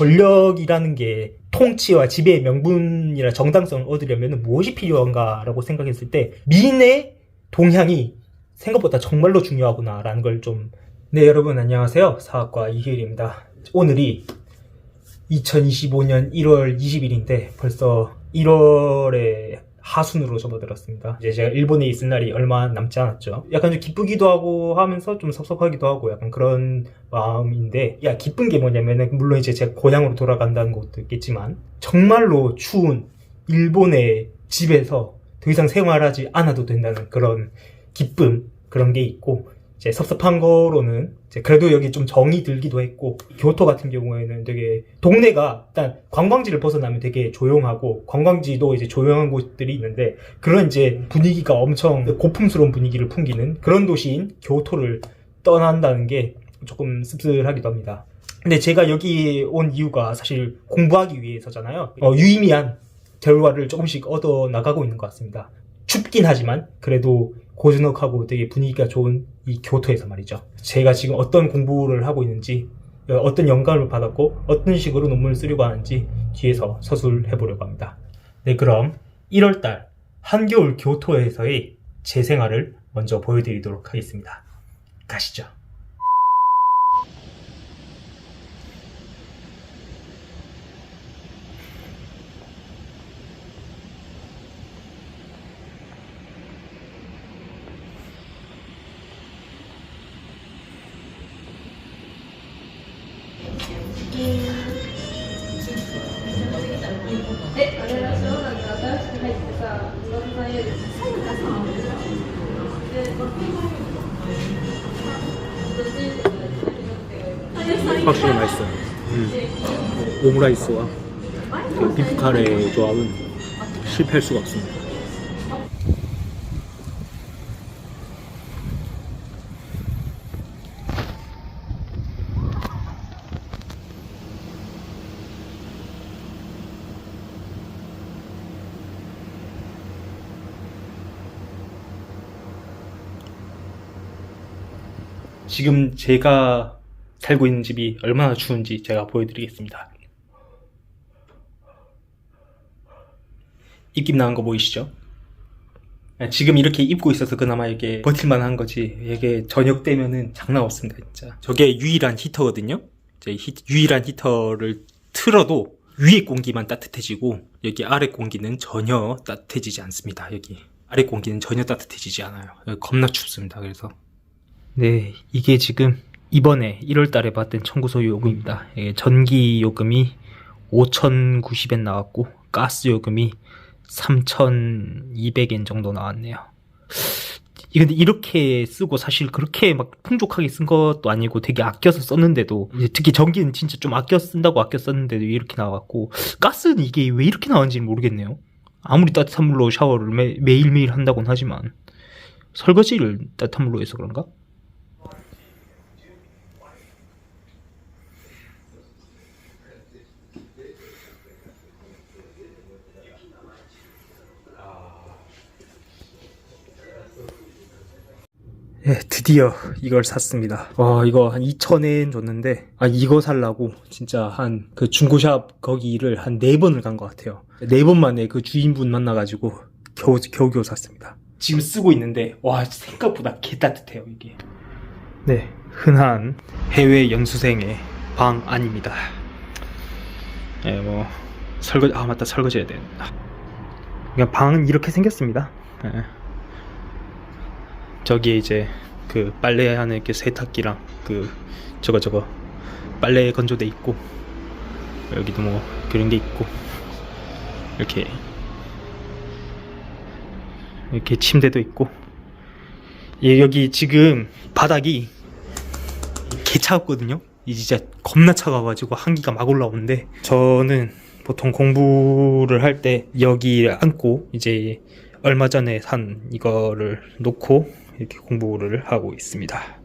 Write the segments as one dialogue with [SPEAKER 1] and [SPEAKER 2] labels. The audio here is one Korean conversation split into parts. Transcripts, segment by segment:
[SPEAKER 1] 권력이라는 게 통치와 지배의 명분이나 정당성을 얻으려면 무엇이 필요한가라고 생각했을 때 민의 동향이 생각보다 정말로 중요하구나라는 걸 좀 네 여러분 안녕하세요. 사학과 이희일입니다. 오늘이 2025년 1월 20일인데 벌써 1월에 하순으로 접어들었습니다. 이제 제가 일본에 있을 날이 얼마 남지 않았죠. 약간 좀 기쁘기도 하고 하면서 좀 섭섭하기도 하고 약간 그런 마음인데, 야, 기쁜 게 뭐냐면은, 물론 이제 제가 고향으로 돌아간다는 것도 있겠지만, 정말로 추운 일본의 집에서 더 이상 생활하지 않아도 된다는 그런 기쁨, 그런 게 있고, 이제 섭섭한 거로는 이제 그래도 여기 좀 정이 들기도 했고 교토 같은 경우에는 되게 동네가 일단 관광지를 벗어나면 되게 조용하고 관광지도 이제 조용한 곳들이 있는데 그런 이제 분위기가 엄청 고풍스러운 분위기를 풍기는 그런 도시인 교토를 떠난다는 게 조금 씁쓸하기도 합니다. 근데 제가 여기 온 이유가 사실 공부하기 위해서잖아요. 어, 유의미한 결과를 조금씩 얻어 나가고 있는 것 같습니다. 춥긴 하지만 그래도 고즈넉하고 되게 분위기가 좋은 이 교토에서 말이죠. 제가 지금 어떤 공부를 하고 있는지 어, 어떤 영감을 받았고 어떤 식으로 논문을 쓰려고 하는지 뒤에서 서술해 보려고 합니다. 네, 그럼 1월달 한겨울 교토에서의 제 생활을 먼저 보여드리도록 하겠습니다. 가시죠.
[SPEAKER 2] え、あれらしいなんか新しく入ってさ、村田さんよりそうださ。で、
[SPEAKER 3] 확실히 맛있어요. 음. 오므라이스와 그 비프 카레의 조합은 실패할 수가 없습니다.
[SPEAKER 1] 지금 제가 살고 있는 집이 얼마나 추운지 제가 보여드리겠습니다. 입김 나는 거 보이시죠? 지금 이렇게 입고 있어서 그나마 이게 버틸만 한 거지. 이게 저녁 되면은 장난 없습니다, 진짜. 저게 유일한 히터거든요? 이제 히- 유일한 히터를 틀어도 위에 공기만 따뜻해지고 여기 아래 공기는 전혀 따뜻해지지 않습니다, 여기. 아래 공기는 전혀 따뜻해지지 않아요. 겁나 춥습니다, 그래서. 네, 이게 지금 이번에 1월 달에 받은 청구서 요금입니다. 예, 전기 요금이 5,090엔 나왔고, 가스 요금이 3,200엔 정도 나왔네요. 이 근데 이렇게 쓰고 사실 그렇게 막 풍족하게 쓴 것도 아니고 되게 아껴서 썼는데도 특히 전기는 진짜 좀 아껴 쓴다고 아껴 썼는데도 이렇게 나왔고 가스는 이게 왜 이렇게 나왔는지 모르겠네요. 아무리 따뜻한 물로 샤워를 매, 매일매일 한다곤 하지만 설거지를 따뜻한 물로 해서 그런가? 예, 드디어 이걸 샀습니다. 와, 이거 한 2,000엔 줬는데, 아, 이거 살라고 진짜 한 그 중고샵 거기를 한 네 번을 간 것 같아요. 네 번 만에 그 주인분 만나가지고 겨우, 겨우겨우 샀습니다. 지금 쓰고 있는데, 와, 생각보다 개 따뜻해요, 이게. 네, 흔한 해외 연수생의 방 안입니다. 예, 뭐, 설거지, 아, 맞다, 설거지 해야 되는다. 그냥 방은 이렇게 생겼습니다. 예. 저기에 이제 그 빨래하는 이렇게 세탁기랑 그 저거 저거 빨래 건조대 있고 여기도 뭐 그런 게 있고 이렇게 이렇게 침대도 있고 예, 여기 지금 바닥이 개 차갑거든요. 이 진짜 겁나 차가워가지고 한기가 막 올라오는데 저는 보통 공부를 할 때 여기 앉고 이제 얼마 전에 산 이거를 놓고 이렇게 공부를 하고 있습니다.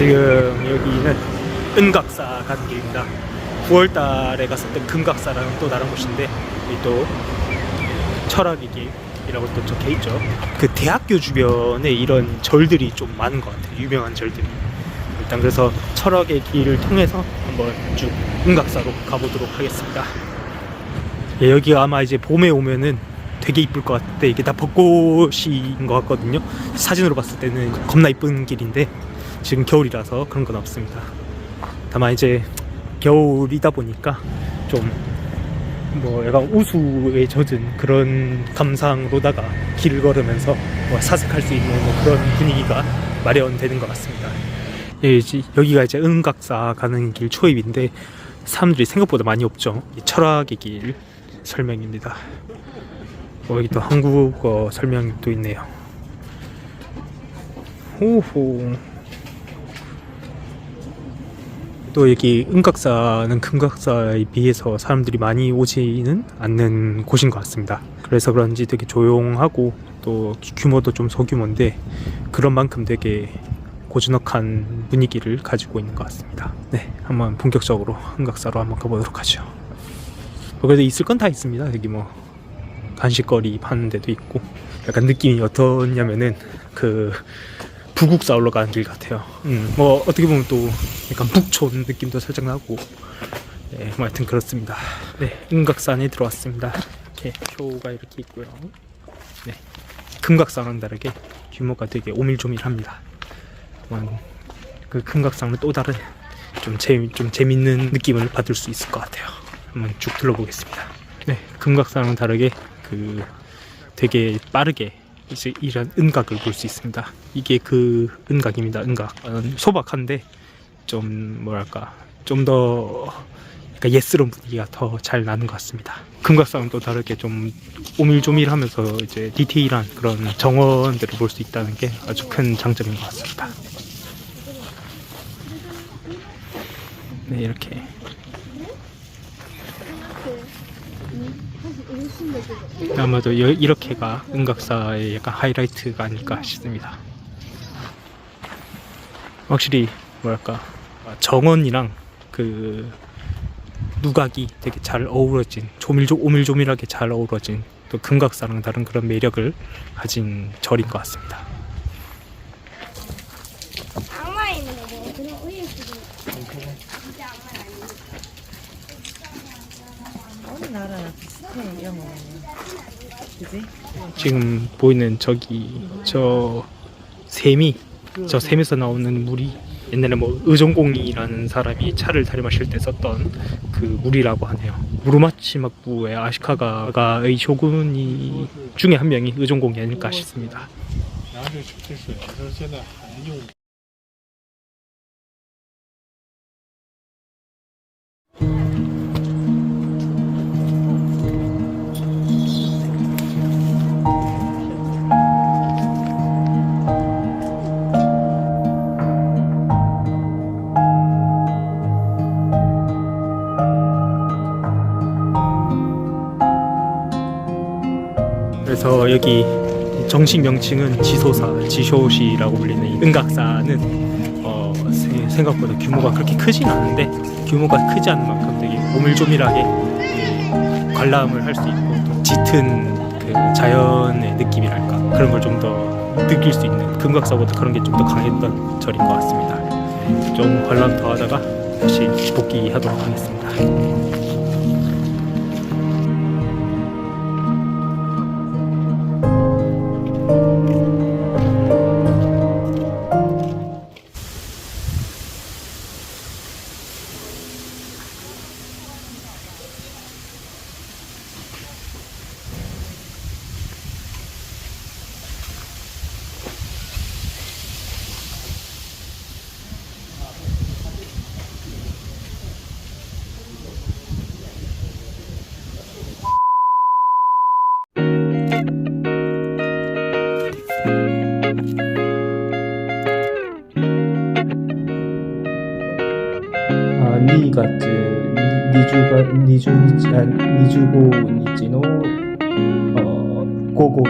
[SPEAKER 1] 지금 여기는 은각사 가는 길입니다. 9월 달에 갔었던 금각사라는 또 다른 곳인데 또 철학의 길이라고 또 적혀 있죠. 그 대학교 주변에 이런 절들이 좀 많은 것 같아요. 유명한 절들이. 일단 그래서 철학의 길을 통해서 한번 쭉 은각사로 가보도록 하겠습니다. 예, 여기가 아마 이제 봄에 오면은 되게 이쁠 것 같은데 이게 다 벚꽃인 것 같거든요. 사진으로 봤을 때는 겁나 이쁜 길인데 지금 겨울이라서 그런 건 없습니다. 다만 이제 겨울이다 보니까 좀 뭐 약간 우수에 젖은 그런 감상으로다가 길을 걸으면서 뭐 사색할 수 있는 뭐 그런 분위기가 마련되는 것 같습니다. 예, 여기가 이제 은각사 가는 길 초입인데 사람들이 생각보다 많이 없죠. 이 철학의 길 설명입니다. 어, 여기 또 한국어 설명도 있네요. 호호. 또 여기 은각사는 금각사에 비해서 사람들이 많이 오지는 않는 곳인 것 같습니다. 그래서 그런지 되게 조용하고 또 규모도 좀 소규모인데 그런 만큼 되게 고즈넉한 분위기를 가지고 있는 것 같습니다. 네, 한번 본격적으로 은각사로 한번 가보도록 하죠. 뭐 그래도 있을 건 다 있습니다. 여기 뭐 간식거리 파는 데도 있고 약간 느낌이 어떠냐면은 그 부국사 올라가는 길 같아요. 음, 뭐 어떻게 보면 또 약간 북촌 느낌도 살짝 나고 네, 뭐 하여튼 그렇습니다. 네, 은각산에 들어왔습니다. 이렇게 표가 이렇게 있고요. 네, 금각산과는 다르게 규모가 되게 오밀조밀합니다. 뭐, 그 금각산은 또 다른 좀, 재, 좀 재밌는 느낌을 받을 수 있을 것 같아요. 한번 쭉 둘러보겠습니다. 네, 금각산은 다르게 그 되게 빠르게 이제 이런 은각을 볼 수 있습니다. 이게 그 은각입니다. 은각. 어, 소박한데 좀 뭐랄까 좀더 그러니까 예스러운 분위기가 더 잘 나는 것 같습니다. 금각산은 또 다르게 좀 오밀조밀하면서 이제 디테일한 그런 정원들을 볼 수 있다는 게 아주 큰 장점인 것 같습니다. 네 이렇게 아마도 여- 이렇게가 은각사의 약간 하이라이트가 아닐까 싶습니다. 확실히 뭐랄까 정원이랑 그 누각이 되게 잘 어우러진 조밀조 오밀조밀하게 잘 어우러진 또 금각사랑 다른 그런 매력을 가진 절인 것 같습니다.
[SPEAKER 4] 악마 있는 거 뭐? 그런 의외 수도 진짜 악마 아니야.
[SPEAKER 5] 어느 나라나 비슷해
[SPEAKER 1] 지금 보이는 저기 저 샘이 저 샘에서 나오는 물이 옛날에 뭐 의정공이라는 사람이 차를 들이마실 때 썼던 그 물이라고 하네요. 무르마치 막부의 아시카가의 쇼군이 중에 한 명이 의정공이 아닐까 싶습니다. 여기 정식 명칭은 지소사, 지쇼시라고 불리는 이 은각사는 어, 세- 생각보다 규모가 그렇게 크진 않은데 규모가 크지 않은 만큼 되게 오밀조밀하게 이 관람을 할 수 있고 또 짙은 그 자연의 느낌이랄까 그런 걸 좀 더 느낄 수 있는 금각사보다 그런 게 좀 더 강했던 절인 것 같습니다. 좀 관람 더 하다가 다시 복귀하도록 하겠습니다. 20日あ25日の午後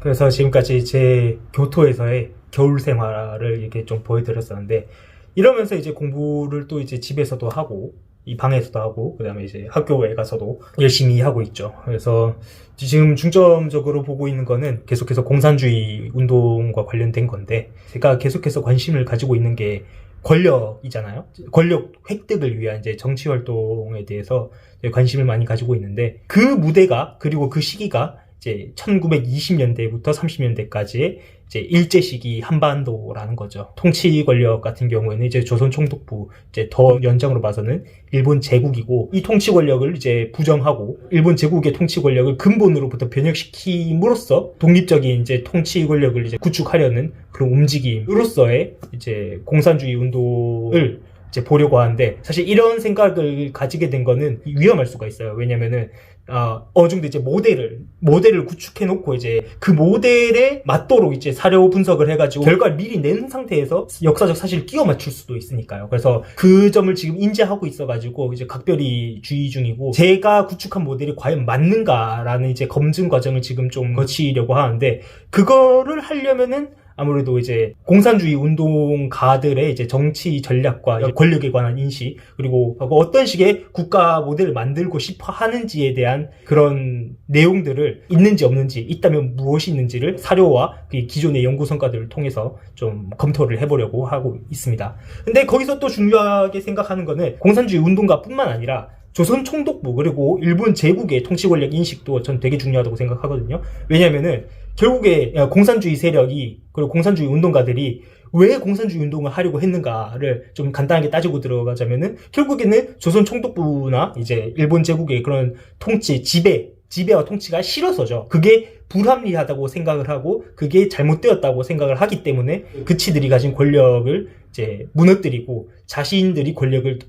[SPEAKER 1] 그래서 지금까지 제 교토에서의 겨울 생활을 이렇게 좀 보여드렸었는데 이러면서 이제 공부를 또 이제 집에서도 하고 이 방에서도 하고 그다음에 이제 학교에 가서도 열심히 하고 있죠. 그래서 지금 중점적으로 보고 있는 거는 계속해서 공산주의 운동과 관련된 건데 제가 계속해서 관심을 가지고 있는 게 권력이잖아요. 권력 획득을 위한 이제 정치 활동에 대해서 관심을 많이 가지고 있는데 그 무대가 그리고 그 시기가 이제 1920년대부터 30년대까지의 이제 일제 시기 한반도라는 거죠. 통치 권력 같은 경우에는 이제 조선 총독부 이제 더 연장으로 봐서는 일본 제국이고 이 통치 권력을 이제 부정하고 일본 제국의 통치 권력을 근본으로부터 변혁시킴으로써 독립적인 이제 통치 권력을 이제 구축하려는 그런 움직임으로서의 이제 공산주의 운동을 이제 보려고 하는데 사실 이런 생각을 가지게 된 거는 위험할 수가 있어요. 왜냐면은 아, 어느 정도 이제 모델을 모델을 구축해 놓고 이제 그 모델에 맞도록 이제 사료 분석을 해가지고 결과를 미리 낸 상태에서 역사적 사실을 끼워 맞출 수도 있으니까요. 그래서 그 점을 지금 인지하고 있어가지고 이제 각별히 주의 중이고 제가 구축한 모델이 과연 맞는가라는 이제 검증 과정을 지금 좀 거치려고 하는데 그거를 하려면은 아무래도 이제 공산주의 운동가들의 이제 정치 전략과 권력에 관한 인식 그리고 어떤 식의 국가 모델을 만들고 싶어 하는지에 대한 그런 내용들을 있는지 없는지 있다면 무엇이 있는지를 사료와 그 기존의 연구 성과들을 통해서 좀 검토를 해보려고 하고 있습니다. 근데 거기서 또 중요하게 생각하는 거는 공산주의 운동가뿐만 아니라 조선 총독부 그리고 일본 제국의 통치 권력 인식도 전 되게 중요하다고 생각하거든요. 왜냐면은 결국에 공산주의 세력이 그리고 공산주의 운동가들이 왜 공산주의 운동을 하려고 했는가를 좀 간단하게 따지고 들어가자면은 결국에는 조선 총독부나 이제 일본 제국의 그런 통치 지배 지배와 통치가 싫어서죠. 그게 불합리하다고 생각을 하고 그게 잘못되었다고 생각을 하기 때문에 그치들이 가진 권력을 이제 무너뜨리고 자신들이 권력을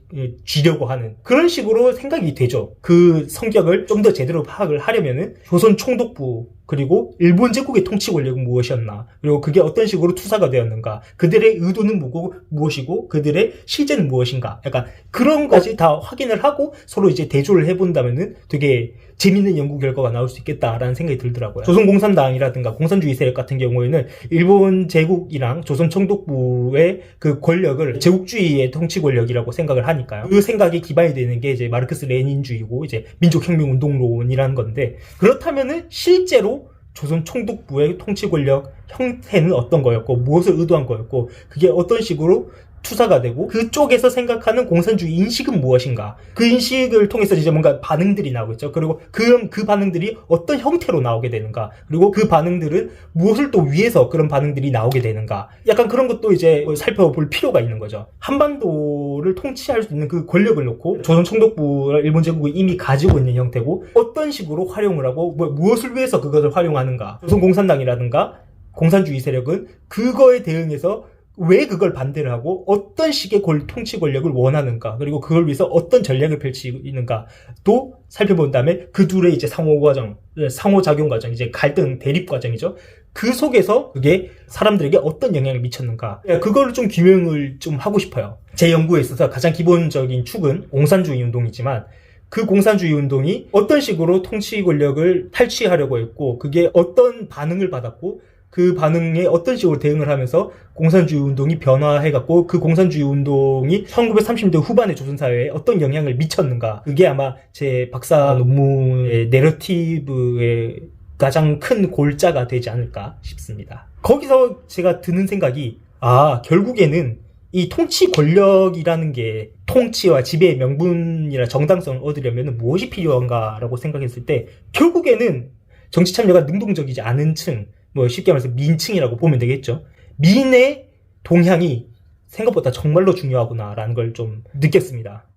[SPEAKER 1] 쥐려고 하는 그런 식으로 생각이 되죠. 그 성격을 좀 더 제대로 파악을 하려면은 조선 총독부 그리고 일본 제국의 통치 권력은 무엇이었나 그리고 그게 어떤 식으로 투사가 되었는가 그들의 의도는 뭐고 무엇이고 그들의 실제는 무엇인가 약간 그런 것이 다 확인을 하고 서로 이제 대조를 해본다면은 되게 재밌는 연구 결과가 나올 수 있겠다라는 생각이 들더라고요. 조선공산당이라든가 공산주의 세력 같은 경우에는 일본 제국이랑 조선 총독부의 그 권력을 제국주의의 통치 권력이라고 생각을 하니까요. 그 생각이 기반이 되는 게 이제 마르크스 레닌주의고 이제 민족혁명 운동론이라는 건데 그렇다면은 실제로 조선 총독부의 통치 권력 형태는 어떤 거였고 무엇을 의도한 거였고 그게 어떤 식으로 투사가 되고 그쪽에서 생각하는 공산주의 인식은 무엇인가? 그 인식을 통해서 이제 뭔가 반응들이 나오고 있죠. 그리고 그, 그 반응들이 어떤 형태로 나오게 되는가? 그리고 그 반응들은 무엇을 또 위해서 그런 반응들이 나오게 되는가? 약간 그런 것도 이제 살펴볼 필요가 있는 거죠. 한반도를 통치할 수 있는 그 권력을 놓고 조선 총독부가 일본 제국이 이미 가지고 있는 형태고 어떤 식으로 활용을 하고 뭐, 무엇을 위해서 그것을 활용하는가? 조선공산당이라든가 공산주의 세력은 그거에 대응해서 왜 그걸 반대를 하고 어떤 식의 권, 통치 권력을 원하는가 그리고 그걸 위해서 어떤 전략을 펼치는가도 살펴본 다음에 그 둘의 이제 상호 과정, 상호 작용 과정, 이제 갈등 대립 과정이죠. 그 속에서 그게 사람들에게 어떤 영향을 미쳤는가 그거를 좀 규명을 좀 하고 싶어요. 제 연구에 있어서 가장 기본적인 축은 공산주의 운동이지만 그 공산주의 운동이 어떤 식으로 통치 권력을 탈취하려고 했고 그게 어떤 반응을 받았고 그 반응에 어떤 식으로 대응을 하면서 공산주의 운동이 변화해갖고 그 공산주의 운동이 1930년 후반의 조선사회에 어떤 영향을 미쳤는가. 그게 아마 제 박사 논문의 내러티브의 가장 큰 골자가 되지 않을까 싶습니다. 거기서 제가 드는 생각이, 아, 결국에는 이 통치 권력이라는 게 통치와 지배의 명분이나 정당성을 얻으려면 무엇이 필요한가라고 생각했을 때, 결국에는 정치 참여가 능동적이지 않은 층, 뭐 쉽게 말해서 민층이라고 보면 되겠죠. 민의 동향이 생각보다 정말로 중요하구나라는 걸 좀 느꼈습니다.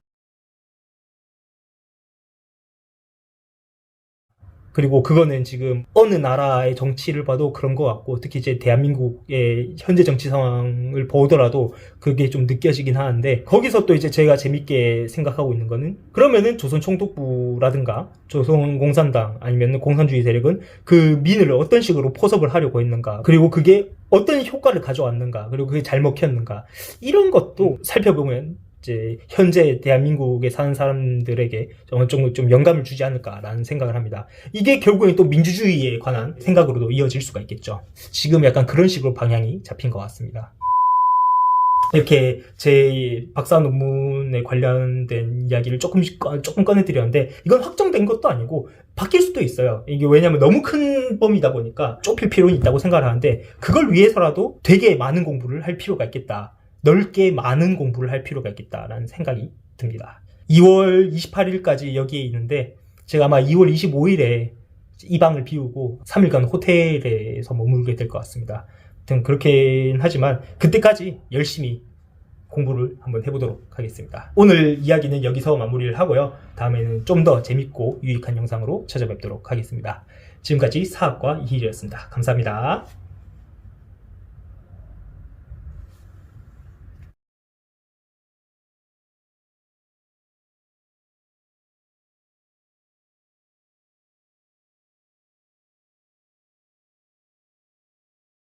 [SPEAKER 1] 그리고 그거는 지금 어느 나라의 정치를 봐도 그런 것 같고 특히 이제 대한민국의 현재 정치 상황을 보더라도 그게 좀 느껴지긴 하는데 거기서 또 이제 제가 재밌게 생각하고 있는 거는 그러면은 조선 총독부라든가 조선 공산당 아니면 공산주의 세력은 그 민을 어떤 식으로 포섭을 하려고 했는가 그리고 그게 어떤 효과를 가져왔는가 그리고 그게 잘 먹혔는가 이런 것도 살펴보면 이제 현재 대한민국에 사는 사람들에게 어느 정도 좀 영감을 주지 않을까라는 생각을 합니다. 이게 결국엔 또 민주주의에 관한 생각으로도 이어질 수가 있겠죠. 지금 약간 그런 식으로 방향이 잡힌 것 같습니다. 이렇게 제 박사 논문에 관련된 이야기를 조금씩 꺼- 조금 꺼내드렸는데 이건 확정된 것도 아니고 바뀔 수도 있어요. 이게 왜냐면 너무 큰 범위다 보니까 좁힐 필요는 있다고 생각을 하는데 그걸 위해서라도 되게 많은 공부를 할 필요가 있겠다. 넓게 많은 공부를 할 필요가 있겠다라는 생각이 듭니다. 2월 28일까지 여기에 있는데 제가 아마 2월 25일에 이 방을 비우고 3일간 호텔에서 머물게 될 것 같습니다. 아무튼 그렇긴 하지만 그때까지 열심히 공부를 한번 해보도록 하겠습니다. 오늘 이야기는 여기서 마무리를 하고요. 다음에는 좀 더 재밌고 유익한 영상으로 찾아뵙도록 하겠습니다. 지금까지 사학과 이희리였습니다. 감사합니다.